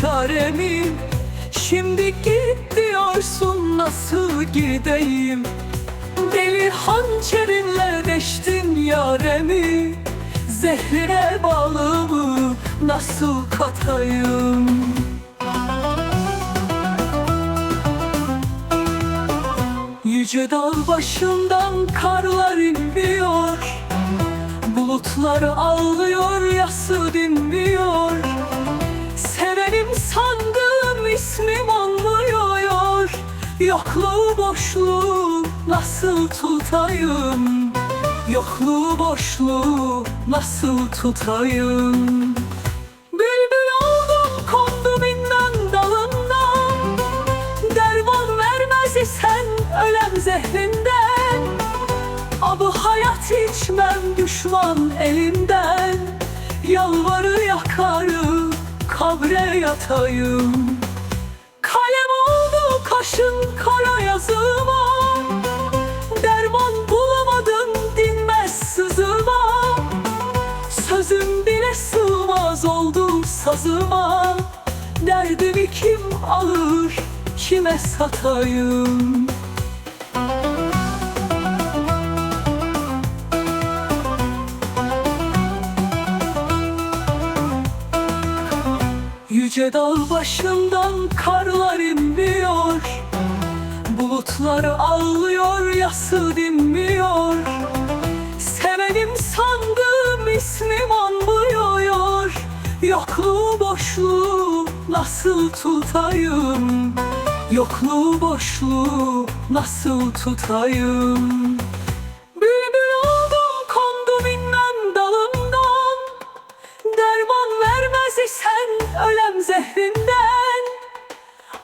Çaremi. Şimdi git diyorsun nasıl gideyim Deli hançerinle deştin yaremi. Zehrine balımı nasıl katayım? Yüce dağ başından karlar inmiyor. Bulutlar ağlıyor Yokluğu boşluğu nasıl tutayım? Yokluğu boşluğu nasıl tutayım? Bülbül oldum kondum inden dalından. Derman vermez isen ölem zehrinden. Abu hayat içmem düşman elinden Yalvarı yakarı kabre yatayım kaşın kara yazıma Derman bulamadım dinmez sızıma. Sözüm bile sığmaz oldu sazıma. Derdimi kim alır kime satayım? Yüce dağ başından karlar inmiyor Bulutlar ağlıyor yası dinmiyor. Sevenim sandığım ismim anmıyor Yokluğu boşluğu nasıl tutayım? Yokluğu boşluğu nasıl tutayım? Bülbül oldum kondum inmem dalımdan Derman vermez isen ölem zehrinden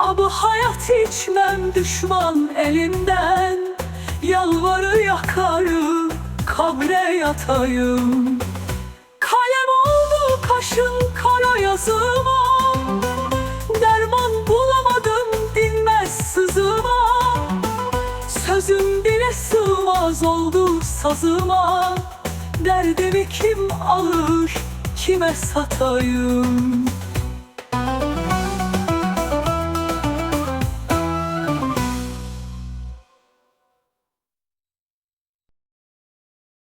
Abu hayat içmem düşman elinden. Yalvarı yakarı kabre yatayım. Kalem oldu kaşın kara yazıma. Derman bulamadım dinmez sızıma. Sözüm bile sığmaz oldu sazıma. Derdimi kim alır kime satayım